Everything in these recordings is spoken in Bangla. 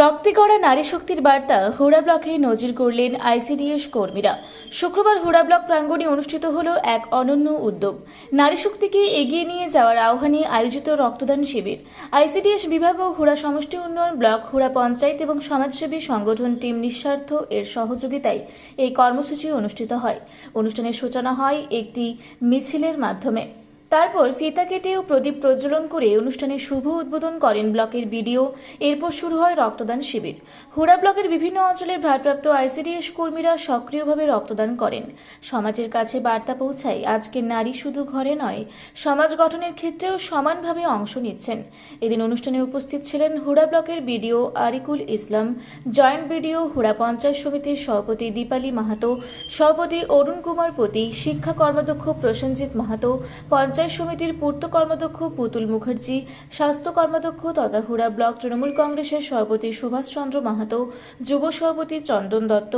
রক্তে গড়া নারী শক্তির বার্তা হুড়া ব্লকে নজির করলেন আইসিডিএস কর্মীরা। শুক্রবার হুড়া ব্লক প্রাঙ্গণে অনুষ্ঠিত হলো এক অনন্য উদ্যোগ। নারী শক্তিকে এগিয়ে নিয়ে যাওয়ার আহ্বানে আয়োজিত রক্তদান শিবির। আইসিডিএস বিভাগ ও হুড়া সমষ্টি উন্নয়ন ব্লক, হুড়া পঞ্চায়েত এবং সমাজসেবী সংগঠন টিম নিঃস্বার্থ এর সহযোগিতায় এই কর্মসূচি অনুষ্ঠিত হয়। অনুষ্ঠানের সূচনা হয় একটি মিছিলের মাধ্যমে। তারপর ফিতা কেটে ও প্রদীপ প্রজ্বলন করে অনুষ্ঠানে শুভ উদ্বোধন করেন ব্লকের বিডিও। এরপর শুরু হয় রক্তদান শিবির। হুড়া ব্লকের বিভিন্ন অঞ্চলের ভারপ্রাপ্ত আইসিডিএস কর্মীরা সক্রিয়ভাবে রক্তদান করেন। সমাজের কাছে বার্তা পৌঁছায়, আজকে নারী শুধু ঘরে নয়, সমাজ গঠনের ক্ষেত্রেও সমানভাবে অংশ নিচ্ছেন। এদিন অনুষ্ঠানে উপস্থিত ছিলেন হুড়া ব্লকের BDO Arikul Islam, joint BDO Hura panchayat সমিতির সভাপতি দীপালি মাহাতো, সভাপতি অরুণ কুমার পতি শিক্ষা কর্মদক্ষ প্রসেনজিৎ মাহাতো, পঞ্চায়েত সমিতির পূর্ত কর্মাধ্যক্ষ পুতুল মুখার্জি, স্বাস্থ্য কর্মাধ্যক্ষ তথা হুড়া ব্লক তৃণমূল কংগ্রেসের সভাপতি সুভাষচন্দ্র মাহাতো, যুব সভাপতি চন্দন দত্ত,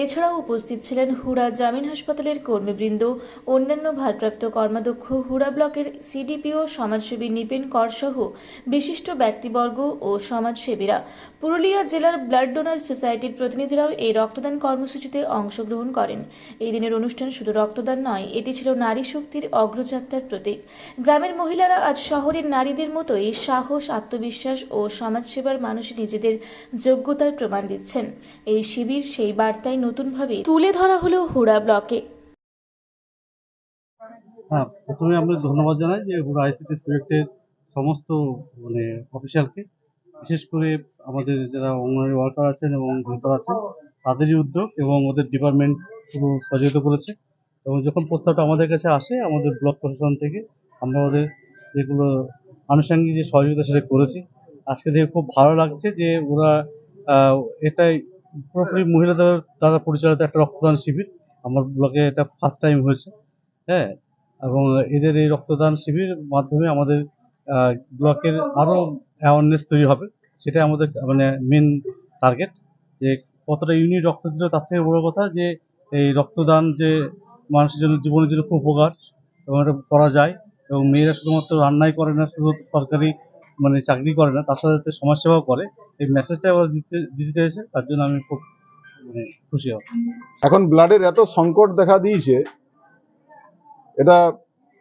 এছাড়াও উপস্থিত ছিলেন হুড়া জামিন হাসপাতালের কর্মীবৃন্দ, অন্যান্য ভারপ্রাপ্ত কর্মাধ্যক্ষ হুড়া ব্লকের সিডিপিও সমাজসেবী নিপেন কর সহ বিশিষ্ট ব্যক্তিবর্গ ও সমাজসেবীরা। পুরুলিয়া জেলার ব্লাড ডোনার সোসাইটির প্রতিনিধিরাও এই রক্তদান কর্মসূচিতে অংশগ্রহণ করেন। এই দিনের অনুষ্ঠান শুধু রক্তদান নয়, এটি ছিল নারী শক্তির অগ্রযাত্রার প্রতীক। গ্রামের মহিলারা আজ শহরের নারীদের মতোই সাহস, আত্মবিশ্বাস ও সমাজসেবার মানুষ নিজেদের যোগ্যতার প্রমাণ দিচ্ছেন। এই শিবির সেই বার্তায় নতুনভাবে তুলে ধরা হলো হুড়া ব্লকে। হ্যাঁ প্রথমে আমরা ধন্যবাদ জানাই যে পুরো আইসিটি প্রজেক্টের সমস্ত মানে অফিসিয়ালকে বিশেষ করে আমাদের যারা অঙ্গনওয়াড়ি ওয়ার্কার আছেন এবং হেল্পার আছেন, তাদেরই উদ্যোগ এবং ওদের ডিপার্টমেন্ট পুরো সহযোগিতা করেছে। এবং যখন প্রস্তাবটা আমাদের কাছে আসে, আমাদের ব্লক প্রশাসন থেকে, আমরা ওদের যেগুলো আনুষঙ্গিক যে সহযোগিতা সেটা করেছি। আজকে দেখে খুব ভালো লাগছে যে ওরা এটাই পুরোপুরি মহিলাদের দ্বারা পরিচালিত একটা রক্তদান শিবির। আমার ব্লকে এটা ফার্স্ট টাইম হয়েছে হ্যাঁ? এবং এদের এই রক্তদান শিবির মাধ্যমে আমাদের ব্লকের আরও অ্যাওয়ারনেস তৈরি হবে। সেটাই আমাদের মানে মেন টার্গেট যে কতটা ইউনিট রক্ত দিল, তার থেকে বড় কথা যে এই রক্তদান যে মানুষের জন্য জীবনের জন্য খুব উপকার এবং এটা করা যায় এবং মেয়েরা শুধুমাত্র রান্নাই করে না, শুধু সরকারি মানে চাকরি করে না, তার সাথে সাথে সমাজসেবাও করে। এই মেসেজটা ওরা দিতে দিতে চেয়েছে তার জন্য আমি খুব মানে খুশি হব। এখন ব্লাডের এত সংকট দেখা দিয়েছে, এটা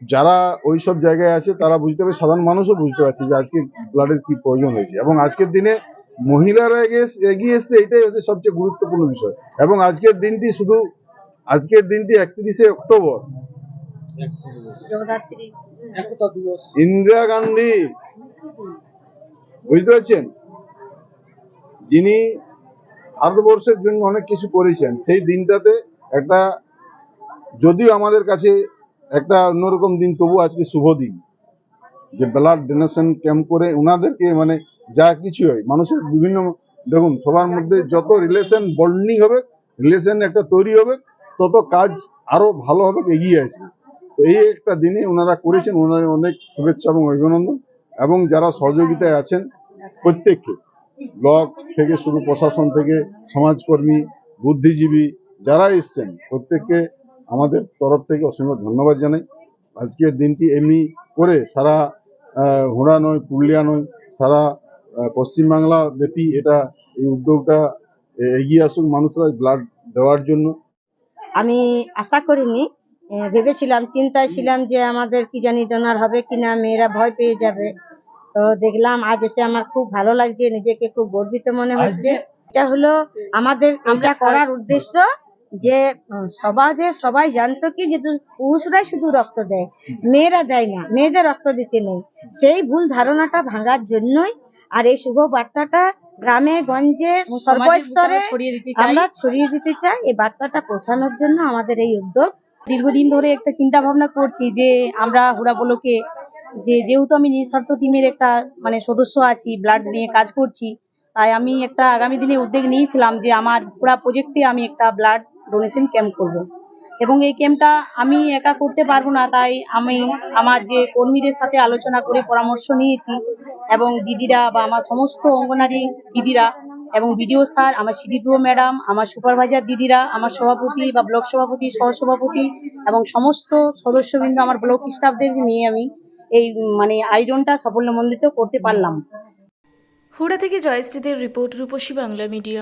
যারা ওই সব জায়গায় আছে, তারা বুঝতে পারে সাধারণ মানুষও বুঝতে পারছে যে আজকে ব্লাডের কি প্রয়োজন হয়েছে। এবং আজকের দিনে মহিলারা এগিয়ে- এগিয়ে এসছে, এটাই হচ্ছে সবচেয়ে গুরুত্বপূর্ণ বিষয়। এবং আজকের দিনটি শুধু আজকের দিনটি একত্রিশে অক্টোবর। ইন্দিরা গান্ধী। বুঝতে পারছেন? যিনি ভারতবর্ষের জন্য অনেক কিছু করেছেন সেই দিনটাতে একটা যদিও আমাদের কাছে একটা অন্যরকম দিন তবু আজকে শুভ দিন। যে ব্লাড ডোনেশন ক্যাম্প করে ওনাদেরকে মানে যা কিছু হয় মানুষের বিভিন্ন দেখুন সবার মধ্যে যত রিলেশন বন্ডিং হবে রিলেশন একটা তৈরি হবে তত কাজ আরও ভালো হবে, এগিয়ে আসবে। তো এই একটা দিনে ওনারা করেছেন, ওনাদের অনেক শুভেচ্ছা এবং অভিনন্দন। এবং যারা সহযোগিতায় আছেন, প্রত্যেককে ব্লক থেকে শুরু, প্রশাসন থেকে, সমাজকর্মী, বুদ্ধিজীবী, যারা এসছেন, প্রত্যেককে আমাদের তরফ থেকে অসংখ্য ধন্যবাদ জানাই। আজকের দিনটি এমনি করে সারা হুড়া নয়, পুরুলিয়া নয়, সারা পশ্চিমবাংলা ব্যাপী এটা, এই উদ্যোগটা এগিয়ে আসুক মানুষরা ব্লাড দেওয়ার জন্য। আমি আশা করিনি ভেবেছিলাম চিন্তায় ছিলাম যে আমাদের কি জানি ডোনার হবে কিনা মেয়েরা ভয় পেয়ে যাবে। তো দেখলাম আজ এসে আমার খুব ভালো লাগছে নিজেকে খুব গর্বিত মনে হচ্ছে। এটা হলো আমাদের এটা করার উদ্দেশ্য যে সমাজে সবাই জানতো কি যে পুরুষরাই শুধু রক্ত দেয় মেয়েরা দেয় না মেয়েদের রক্ত দিতে নেই। সেই ভুল ধারণাটা ভাঙার জন্যই আর এই শুভ বার্তাটা গ্রামে গঞ্জে সর্বস্তরে আমরা ছড়িয়ে দিতে চাই। এই বার্তাটা পৌঁছানোর জন্য আমাদের এই উদ্যোগ। দীর্ঘদিন ধরে একটা চিন্তা ভাবনা করছি যে আমরা হুড়া বলোকে যে যেহেতু আমি নিঃস্বার্থ টিমের একটা মানে সদস্য আছি ব্লাড নিয়ে কাজ করছি তাই আমি একটা আগামী দিনে উদ্যোগ নিয়েছিলাম যে আমার পুরা প্রজেক্টে আমি একটা ব্লাড ডোনেশন ক্যাম্প করব। এবং এই ক্যাম্পটা আমি একা করতে পারব না, তাই আমি আমার যে কর্মীদের সাথে আলোচনা করে পরামর্শ নিয়েছি এবং দিদিরা বা আমার সমস্ত অঙ্গনারী দিদিরা এবং বিডিও স্যার, আমার সিডিপিও ম্যাডাম, আমার সুপারভাইজার দিদিরা, আমার সভাপতি বা ব্লক সভাপতি, সহসভাপতি এবং সমস্ত সদস্যবৃন্দ, আমার ব্লক স্টাফদের নিয়ে আমি এই মানে আয়োজনটা সাফল্যমণ্ডিত করতে পারলাম। হুড়া থেকে জয়শ্রীদের রিপোর্ট রূপসী বাংলা মিডিয়া।